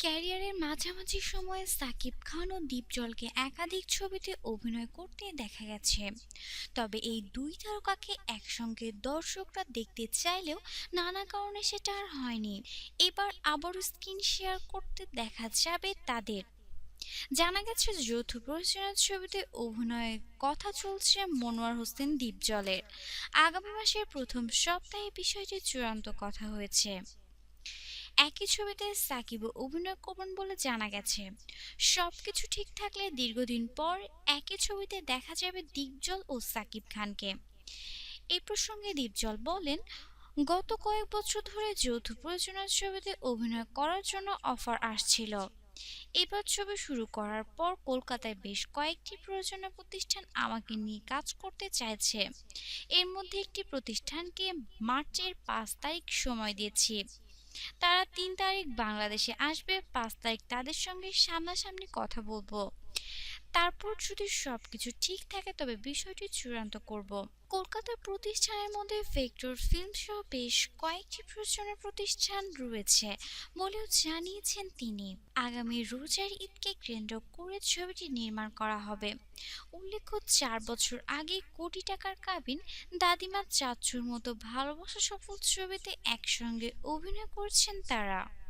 ক্যারিয়ারের মাঝামাঝি সময়ে সাকিব খান ও দীপজলকে একাধিক ছবিতে অভিনয় করতে দেখা গেছে। তবে এই দুই তারকাকে একসঙ্গে দর্শকরা দেখতে চাইলেও নানা কারণে সেটা আর হয়নি। এবার আবারও স্ক্রিন শেয়ার করতে দেখা যাবে তাদের। জানা গেছে যৌথ প্রযোজনার ছবিতে অভিনয়ের কথা চলছে মনোয়ার হোসেন দীপজলের। আগামী মাসের প্রথম সপ্তাহে বিষয়টি চূড়ান্ত কথা হয়েছে। একই ছবিতে সাকিবও অভিনয় করবেন বলে জানা গেছে। সব কিছু ঠিক থাকলে দীর্ঘদিন পর একই ছবিতে দেখা যাবে দীপজল ও সাকিব খানকে। এই প্রসঙ্গে দীপজল বলেন, গত কয়েক বছর ধরে যৌথ প্রযোজনার ছবিতে অভিনয় করার জন্য অফার আসছিল। এবার ছবি শুরু করার পর কলকাতায় বেশ কয়েকটি প্রযোজনা প্রতিষ্ঠান আমাকে নিয়ে কাজ করতে চাইছে। এর মধ্যে একটি প্রতিষ্ঠানকে মার্চের পাঁচ তারিখ সময় দিয়েছি। তারা তিন তারিখ বাংলাদেশে আসবে পাঁচ তারিখ তাদের সঙ্গে সামনাসামনি কথা বলব। তারপর যদি সবকিছু ঠিক থাকে, তবে বিষয়টি চূড়ান্ত করব। কলকাতার প্রতিষ্ঠানের মধ্যে ভেক্টর ফিল্ম সহ বেশ কয়েকটি প্রযোজনা প্রতিষ্ঠান রয়েছে, বলেও জানিয়েছেন তিনি। আগামী রোজার ঈদকে কেন্দ্র করে ছবিটি নির্মাণ করা হবে। উল্লেখ্য, চার বছর আগে কোটি টাকার কাবিন দাদিমা চাচ্চুর মতো ভালোবাসা সফল ছবিতে একসঙ্গে অভিনয় করছেন তারা।